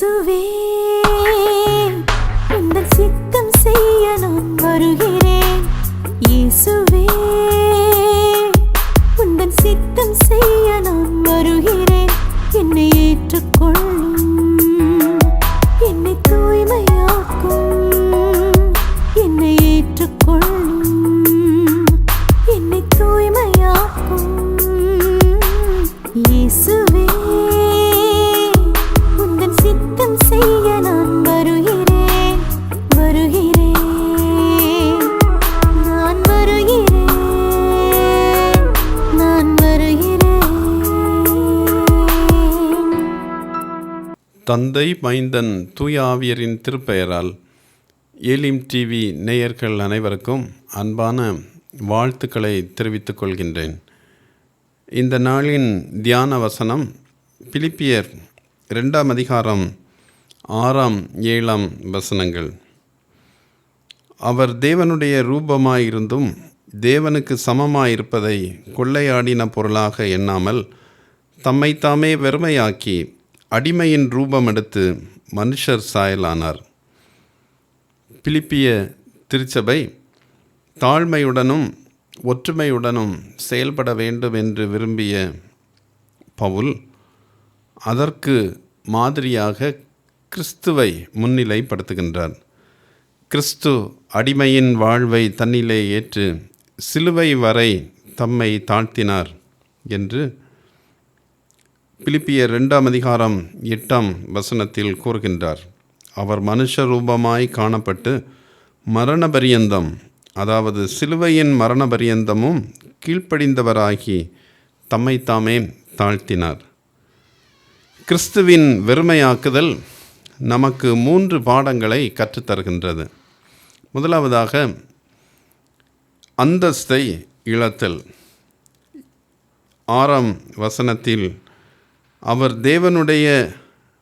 இயேசுவே தந்தை மைந்தன் தூய ஆவியரின் திருப்பெயரால் ஏலிம் டிவி நேயர்கள் அனைவருக்கும் அன்பான வாழ்த்துக்களை தெரிவித்துக் கொள்கின்றேன். இந்த நாளின் தியான வசனம் பிலிப்பியர் ரெண்டாம் அதிகாரம் ஆறாம் ஏழாம் வசனங்கள். அவர் தேவனுடைய ரூபமாயிருந்தும் தேவனுக்கு சமமாயிருப்பதை கொள்ளையாடின பொருளாக எண்ணாமல் தம்மைத்தாமே வெறுமையாக்கி அடிமையின் ரூபம் எடுத்து மனுஷர் சாயலானார். பிலிப்பிய திருச்சபை தாழ்மையுடனும் ஒற்றுமையுடனும் செயல்பட வேண்டும் என்று விரும்பிய பவுல் அதற்கு மாதிரியாக கிறிஸ்துவை முன்னிலைப்படுத்துகின்றார். கிறிஸ்து அடிமையின் வாழ்வை தன்னிலே ஏற்று சிலுவை வரை தம்மை தாழ்த்தினார் என்று பிலிப்பியர் ரெண்டாம் அதிகாரம் எட்டாம் வசனத்தில் கூறுகின்றார் அவர் மனுஷ ரூபமாய் காணப்பட்டு மரண பரியந்தம் அதாவது சிலுவையின் மரண பரியந்தமும் கீழ்ப்படிந்தவராகி தம்மைத்தாமே தாழ்த்தினார். கிறிஸ்துவின் வெறுமையாக்குதல் நமக்கு மூன்று பாடங்களை கற்றுத்தருகின்றது. முதலாவதாக அந்தஸ்தை இழத்தல். ஆறாம் வசனத்தில் அவர் தேவனுடைய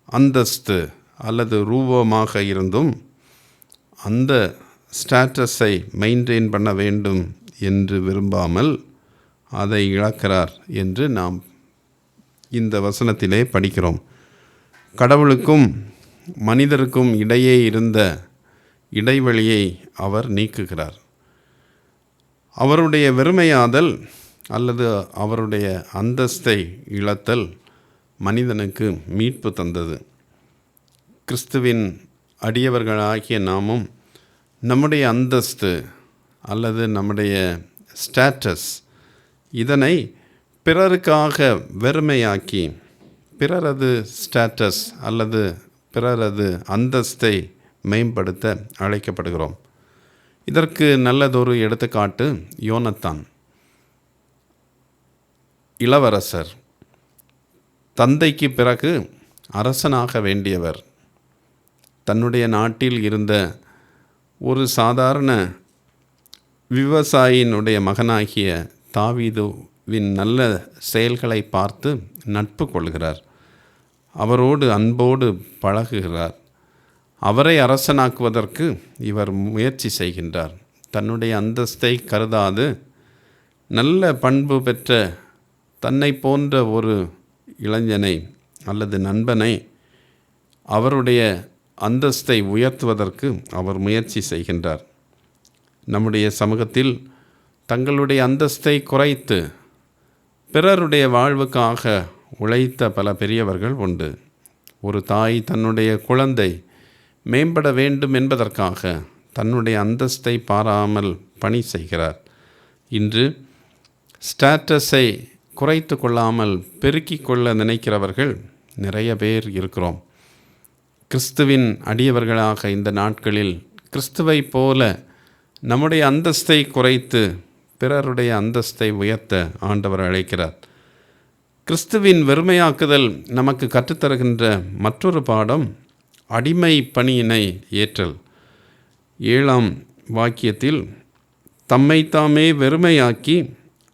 அந்தஸ்து அல்லது ரூபமாக இருந்தும் அந்த ஸ்டேட்டஸை மெயின்டைன் பண்ண வேண்டும் என்று விரும்பாமல் அதை இழக்கிறார் என்று நாம் இந்த வசனத்திலே படிக்கிறோம். கடவுளுக்கும் மனிதருக்கும் இடையே இருந்த இடைவெளியை அவர் நீக்குகிறார். அவருடைய வெறுமையாதல் அல்லது அவருடைய அந்தஸ்தை இழத்தல் மனிதனுக்கு மீட்பு தந்தது. கிறிஸ்துவின் அடியவர்களாகிய நாமும் நம்முடைய அந்தஸ்து அல்லது நம்முடைய ஸ்டேட்டஸ் இதனை பிறருக்காக வெறுமையாக்கி பிறரது ஸ்டேட்டஸ் அல்லது பிறரது அந்தஸ்தை மேம்படுத்த அழைக்கப்படுகிறோம். இதற்கு நல்லதொரு எடுத்துக்காட்டு யோனத்தான். இளவரசர். தந்தைக்கு பிறகு அரசனாக வேண்டியவர். தன்னுடைய நாட்டில் இருந்த ஒரு சாதாரண விவசாயினுடைய மகனாகிய தாவீதுவின் நல்ல செயல்களை பார்த்து நட்பு கொள்கிறார். அவரோடு அன்போடு பழகுகிறார். அவரை அரசனாக்குவதற்கு இவர் முயற்சி செய்கின்றார். தன்னுடைய அந்தஸ்தை கருதாது. நல்ல பண்பு பெற்ற தன்னை போன்ற ஒரு இளைஞனை அல்லது நண்பனை அவருடைய அந்தஸ்தை உயர்த்துவதற்கு அவர் முயற்சி செய்கின்றார். நம்முடைய சமூகத்தில் தங்களுடைய அந்தஸ்தை குறைத்து பிறருடைய வாழ்வுக்காக உழைத்த பல பெரியவர்கள் உண்டு. ஒரு தாய் தன்னுடைய குழந்தை மேம்பட வேண்டும் என்பதற்காக தன்னுடைய அந்தஸ்தை பாராமல் பணி செய்கிறார். இன்று ஸ்டேட்டஸை குறைத்து கொள்ளாமல் பெருக்கிக் கொள்ள நினைக்கிறவர்கள் நிறைய பேர் இருக்கிறோம். கிறிஸ்துவின் அடியவர்களாக இந்த நாட்களில் கிறிஸ்துவை போல நம்முடைய அந்தஸ்தை குறைத்து பிறருடைய அந்தஸ்தை உயர்த்த ஆண்டவர் அழைக்கிறார். கிறிஸ்துவின் வெறுமையாக்குதல் நமக்கு கற்றுத்தருகின்ற மற்றொரு பாடம் அடிமை பணியினை ஏற்றல். ஏழாம் வாக்கியத்தில் தம்மைத்தாமே வெறுமையாக்கி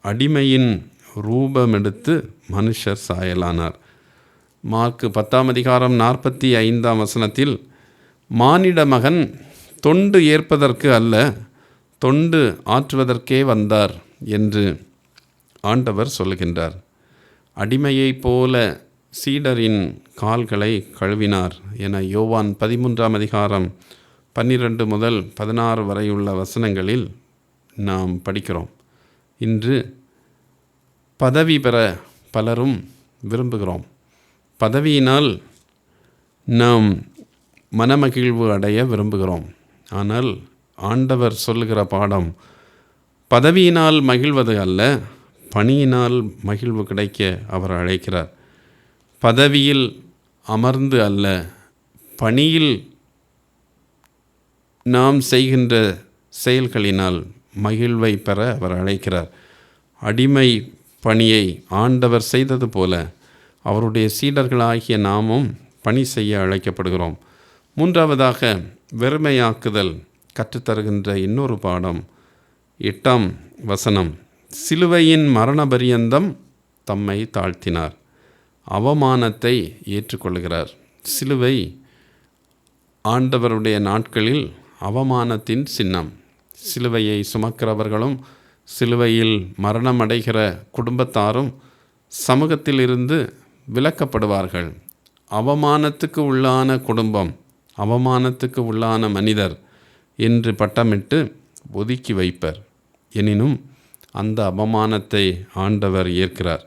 அடிமையின் ரூபமெடுத்து மனுஷர் சாயலானார். மார்க்கு பத்தாம் அதிகாரம் நாற்பத்தி ஐந்தாம் வசனத்தில் மானிட மகன் தொண்டு ஏற்பதற்கு அல்ல தொண்டு ஆற்றுவதற்கே வந்தார் என்று ஆண்டவர் சொல்லுகின்றார். அடிமையைப் போல சீடரின் கால்களை கழுவினார் என யோவான் பதிமூன்றாம் அதிகாரம் பன்னிரண்டு முதல் பதினாறு வரையுள்ள வசனங்களில் நாம் படிக்கிறோம். இன்று பதவி பெற பலரும் விரும்புகிறோம். பதவியினால் நாம் மனமகிழ்வு அடைய விரும்புகிறோம். ஆனால் ஆண்டவர் சொல்லுகிற பாடம் பதவியினால் மகிழ்வது அல்ல பணியினால் மகிழ்வு கிடைக்க அவர் அழைக்கிறார். பதவியில் அமர்ந்து அல்ல பணியில் நாம் செய்கின்ற செயல்களினால் மகிழ்வை பெற அவர் அழைக்கிறார். அடிமை பணியை ஆண்டவர் செய்தது போல அவருடைய சீடர்களாகிய நாமும் பணி செய்ய அழைக்கப்படுகிறோம். மூன்றாவதாக வெறுமையாக்குதல் கற்றுத்தருகின்ற இன்னொரு பாடம் எட்டாம் வசனம் சிலுவையின் மரண பரியந்தம் தம்மை தாழ்த்தினார் அவமானத்தை ஏற்றுக்கொள்கிறார் சிலுவை ஆண்டவருடைய நாட்களில் அவமானத்தின் சின்னம். சிலுவையை சுமக்கிறவர்களும் சிலுவையில் மரணமடைகிற குடும்பத்தாரும் சமூகத்திலிருந்து விலக்கப்படுவார்கள். அவமானத்துக்கு உள்ளான குடும்பம் அவமானத்துக்கு உள்ளான மனிதர் என்று பட்டமிட்டு ஒதுக்கி வைப்பர். எனினும் அந்த அவமானத்தை ஆண்டவர் ஏற்கிறார்.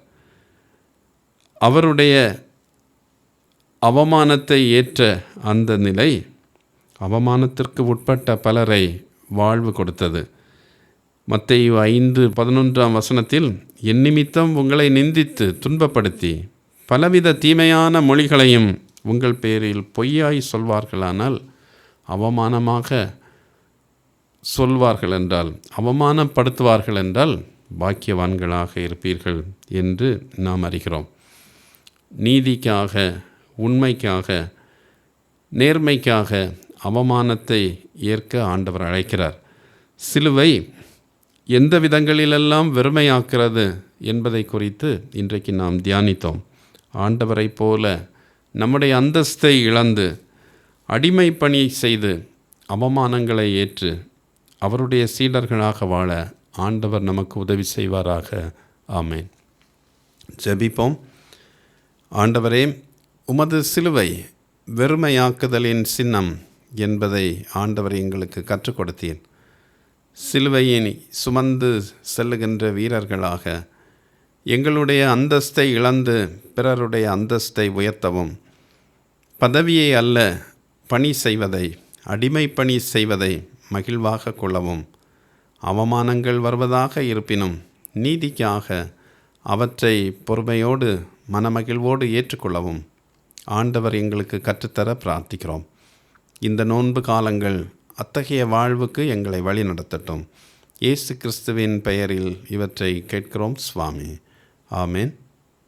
அவருடைய அவமானத்தை ஏற்ற அந்த நிலை அவமானத்திற்கு உட்பட்ட பலரை வாழ்வு கொடுத்தது. மத்தேயு ஐந்து பதினொன்றாம் வசனத்தில் என் நிமித்தம் உங்களை நிந்தித்து துன்பப்படுத்தி பலவித தீமையான மொழிகளையும் உங்கள் பேரில் பொய்யாய் சொல்வார்களானால் அவமானமாக சொல்வார்கள் என்றால் அவமானப்படுத்துவார்கள் என்றால் பாக்கியவான்களாக இருப்பீர்கள் என்று நாம் அறிகிறோம். நீதிக்காக உண்மைக்காக நேர்மைக்காக அவமானத்தை ஏற்க ஆண்டவர் அழைக்கிறார். சிலுவை எந்த விதங்களிலெல்லாம் வெறுமையாக்கிறது என்பதை குறித்து இன்றைக்கு நாம் தியானித்தோம். ஆண்டவரைப் போல நம்முடைய அந்தஸ்தை இழந்து அடிமை பணி செய்து அவமானங்களை ஏற்று அவருடைய சீடர்களாக வாழ ஆண்டவர் நமக்கு உதவி செய்வாராக. ஆமேன். ஜபிப்போம். ஆண்டவரே உமது சிலுவை வெறுமையாக்குதலின் சின்னம் என்பதை ஆண்டவர் எங்களுக்கு கற்றுக் கொடுத்தேன் சிலுவையினை சுமந்து செல்லுகின்ற வீரர்களாக எங்களுடைய அந்தஸ்தை இழந்து பிறருடைய அந்தஸ்தை உயர்த்தவும். பதவியை அல்ல பணி செய்வதை அடிமை பணி செய்வதை மகிழ்வாக கொள்ளவும். அவமானங்கள் வருவதாக இருப்பினும் நீதிக்காக அவற்றை பொறுமையோடு மனமகிழ்வோடு ஏற்றுக்கொள்ளவும். ஆண்டவர் எங்களுக்கு கற்றுத்தர பிரார்த்திக்கிறோம். இந்த நோன்பு காலங்கள் அத்தகைய வாழ்வுக்கு எங்களை வழி நடத்தட்டும். இயேசு கிறிஸ்துவின் பெயரில் இவற்றை கேட்கிறோம் சுவாமி. ஆமேன்.